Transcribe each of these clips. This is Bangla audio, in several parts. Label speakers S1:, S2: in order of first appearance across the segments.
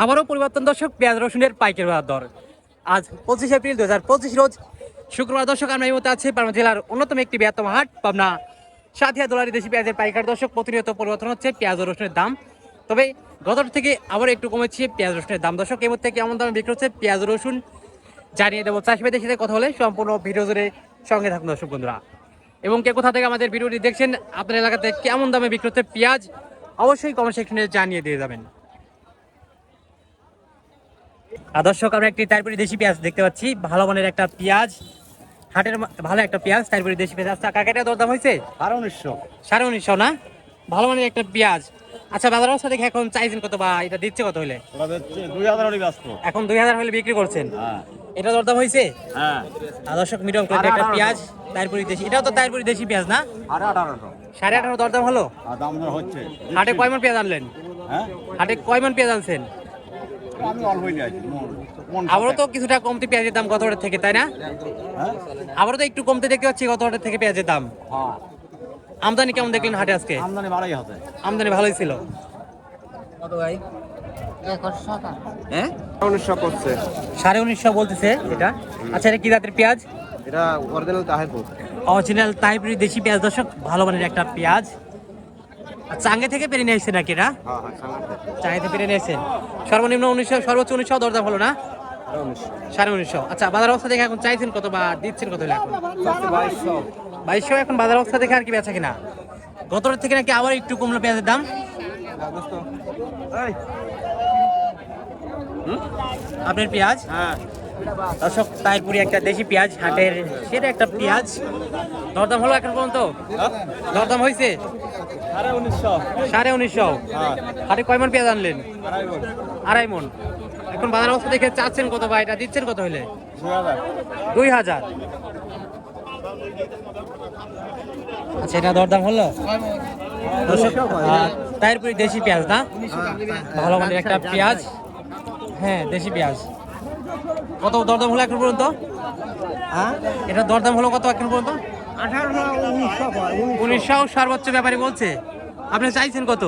S1: আবারও পরিবর্তন দর্শক, পেঁয়াজ রসুনের পাইকের বাজার দর। আজ পঁচিশ এপ্রিল দু হাজার পঁচিশ রোজ। শুক্রবার দর্শক, আমরা এই মতো আছি পাবনা জেলার অন্যতম একটি বৃহত্তম হাট, পাবনা সাথিয়া দোলারি দেশি পেঁয়াজের পাইকার দর্শক, প্রতিনিয়ত পরিবর্তন হচ্ছে পেঁয়াজ রসুনের দাম। তবে গত থেকে আবার একটু কমেছে পেঁয়াজ রসুনের দাম। দর্শক, এই মধ্যে কেমন দামে বিক্রি হচ্ছে পেঁয়াজ রসুন? জানিয়ে দেবো চাষিবাদের সাথে কথা হলে সম্পূর্ণ ভিডিও জুড়ে সঙ্গে থাকুন দর্শক বন্ধুরা। এবং কে কোথা থেকে আমাদের ভিডিওটি দেখছেন, আপনার এলাকাতে কেমন দামে বিক্রি হচ্ছে পেঁয়াজ? অবশ্যই কমেন্ট সেকশনে জানিয়ে দিয়ে যাবেন। দর্শক আমরা একটি তারপরে দেশি পেঁয়াজ দেখতে পাচ্ছি। ভালো মানের একটা পেঁয়াজ হাটের ভালো একটা পেঁয়াজ তারপরে দেশি পেঁয়াজ। আচ্ছা কাকাটা দরদাম হয়েছে?
S2: আরও উনিশশো।
S1: সাড়ে উনিশশো না? ভালো মানের একটা পেঁয়াজ। আচ্ছা বাজার অবস্থা দেখে এখন চাইছেন কত বা এটা দিচ্ছে কত হলে?
S2: দুই হাজার হলে ব্যস্ত।
S1: এখন দুই হাজার হলে বিক্রি করছেন?
S2: হ্যাঁ।
S1: এটা দরদাম হয়েছে?
S2: হ্যাঁ।
S1: দর্শক মিডিয়াম করে একটা পেঁয়াজ তারপরে দেশি। এটাও তো তারপরে দেশি পেঁয়াজ না? সাড়ে আঠারো দরদাম হলো?
S2: দাম হচ্ছে।
S1: হাটে কয় মন পেঁয়াজ আনলেন?
S2: হ্যাঁ?
S1: হাটে কয় মন পেঁয়াজ আনছেন? আবারও তো কিছুটা কমতে পেঁয়াজের দাম গত হাটের থেকে তাই না?
S2: হ্যাঁ?
S1: আবারও তো একটু কমতে দেখতে পাচ্ছি গত হাটের থেকে পেঁয়াজের দাম।
S2: হ্যাঁ।
S1: আমদানি কেমন দেখলেন হাটে আজকে?
S2: আমদানি ভালোই আছে
S1: আমদানি ভালোই ছিল।
S2: হ্যাঁ? উনিশশো করছে।
S1: সাড়ে উনিশশো বলতেছে এটা। আচ্ছা এটা কি জাতের পেঁয়াজ?
S2: এটা অরিজিনাল তাহেরপুর।
S1: অরিজিনাল তাইপুরি দেশি পেঁয়াজ। দর্শক ভালো মানের একটা পেঁয়াজ। আগে থেকে পেরে নিয়ে এসছে নাকি এটা?
S2: হ্যাঁ হ্যাঁ
S1: চাঙ্গে থেকে। পেরে নিয়ে এসছেন সর্বনিম্ন উনিশশো সর্বোচ্চ উনিশশো দরদাম হলো না? সাড়ে উনিশশো। আচ্ছা বাজার অবস্থা দেখে এখন চাইছেন কত বা দিচ্ছেন কত হলে এখন?
S2: বাইশশো।
S1: এখন বাজার অবস্থা দেখে আর কি বেচা কিনা? গতরের থেকে নাকি আবার একটু কমলো পেঁয়াজের দাম? আপনার পেঁয়াজ?
S2: হ্যাঁ।
S1: দর্শক তাইপুরি একটা দেশি পেঁয়াজ, হাটের সেটা একটা পেঁয়াজ। দরদাম হলো এখন পর্যন্ত? দরদাম হয়েছে? সাড়ে উনিশশো। হাটে কয় মন পেঁয়াজ আনলেন?
S2: আড়াই
S1: মন। এখন বাজার অবস্থা দেখে চাচ্ছেন কত বা এটা দিচ্ছেন কত হলে
S2: দুই হাজার।
S1: দুই আচ্ছা এটা দরদাম হলো? তাইপুরি দেশি পেঁয়াজ না? ভালো মানের একটা পেঁয়াজ। হ্যাঁ দেশি পেঁয়াজ। কত দরদাম হলো এখন পর্যন্ত?
S2: হ্যাঁ?
S1: এটা দরদাম হলো কত এখন পর্যন্ত?
S2: উনিশশো
S1: সর্বোচ্চ ব্যাপারে বলছে। আপনি চাইছেন কত?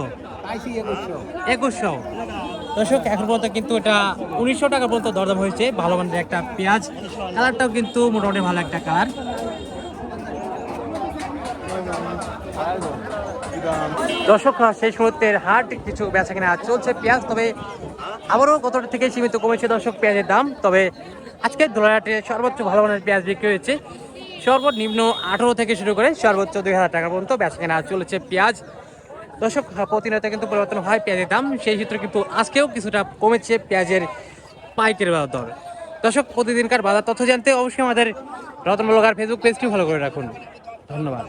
S2: একুশশো।
S1: দর্শক, এখন পর্যন্ত কিন্তু এটা উনিশশো টাকা পর্যন্ত দরদাম হয়েছে। ভালো মানের একটা পেঁয়াজ। কালারটাও কিন্তু মোটামুটি ভালো একটা কালার। দর্শক, শেষ মুহূর্তের হাট কিছু বেচা কিনা চলছে পেঁয়াজ, তবে আবারও গত থেকে সীমিত কমেছে দর্শক পেঁয়াজের দাম। তবে আজকের দোলাহাটে সর্বোচ্চ ভালো মানের পেঁয়াজ বিক্রি হয়েছে। সর্বনিম্ন আঠেরো থেকে শুরু করে সর্বোচ্চ দুই হাজার টাকা পর্যন্ত বেচা কেনা চলেছে পেঁয়াজ। দর্শক, প্রতিনিয়ত কিন্তু পরিবর্তন হয় পেঁয়াজের দাম। সেই ক্ষেত্রে কিন্তু আজকেও কিছুটা কমেছে পেঁয়াজের পাইকের দর। দর্শক, প্রতিদিনকার বাজার তথ্য জানতে অবশ্যই আমাদের রতন ব্লগার ফেসবুক পেজটি ফলো করে রাখুন। ধন্যবাদ।